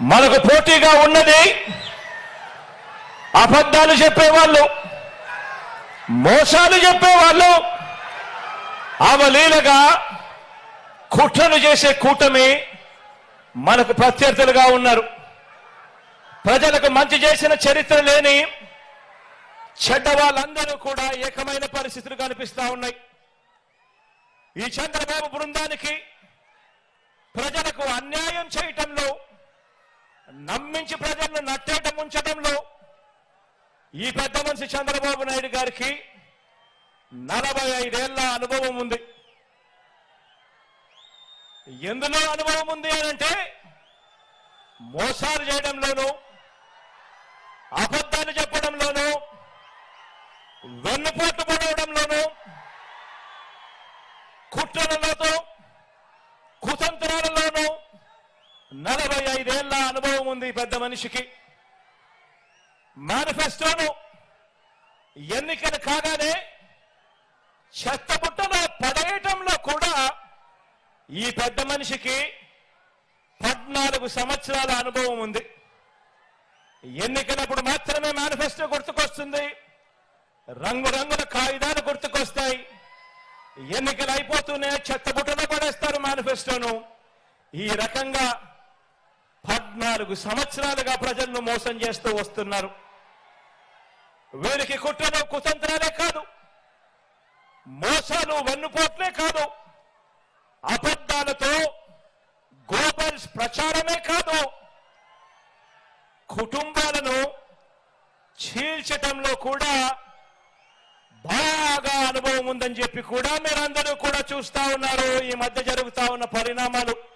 మనకు పోటీగా ఉన్నది అబద్ధాలు చెప్పేవాళ్ళు మోసాలు చెప్పేవాళ్ళు. అవలీలగా కుట్రలు చేసే కూటమి మనకు ప్రత్యర్థులుగా ఉన్నారు. ప్రజలకు మంచి చేసిన చరిత్ర లేని చెడ్డ వాళ్ళందరూ కూడా ఏకమైన పరిస్థితులు కనిపిస్తా ఉన్నాయి. ఈ చంద్రబాబు బృందానికి ప్రజలకు అన్యాయం చేయటం నమ్మించి ప్రజలను నట్టేట ముంచడంలో ఈ పెద్ద మనిషి చంద్రబాబు నాయుడు గారికి నలభై ఐదేళ్ళ అనుభవం ఉంది. ఎందులో అనుభవం ఉంది అంటే మోసాలు చేయడంలోనూ అబద్ధాలు చెప్పడంలోనూ వెన్నుపోటు పడవడంలోనూ కుట్రలతో కుతంత్రాలలోనూ నలభై ఐదేళ్ళ అనుభవం ఉంది పెద్ద మనిషికి. మేనిఫెస్టోను ఎన్నికలు కాగానే చెత్తబుట్టలో పడేయటంలో కూడా ఈ పెద్ద మనిషికి పద్నాలుగు సంవత్సరాల అనుభవం ఉంది. ఎన్నికలప్పుడు మాత్రమే మేనిఫెస్టో గుర్తుకొస్తుంది. రంగురంగుల కాగితాలు గుర్తుకొస్తాయి. ఎన్నికలు అయిపోతూనే చెత్తబుట్టలో పడేస్తారు మేనిఫెస్టోను ఈ రకంగా పద్నాలుగు సంవత్సరాలుగా ప్రజలను మోసం చేస్తూ వస్తున్నారు. వీరికి కుట్రలు కుతంత్రాలే కాదు. మోసాలు వెన్నుపోట్లే కాదు. అబద్ధాలతో గోబల్స్ ప్రచారమే కాదు. కుటుంబాలను చీల్చటంలో కూడా బాగా అనుభవం ఉందని చెప్పి కూడా మీరందరూ కూడా చూస్తా ఉన్నారు. ఈ మధ్య జరుగుతా ఉన్న పరిణామాలు.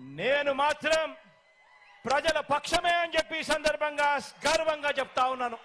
నేను మాత్రం ప్రజల పక్షమే అని చెప్పి ఈ సందర్భంగా గర్వంగా చెప్తా ఉన్నాను.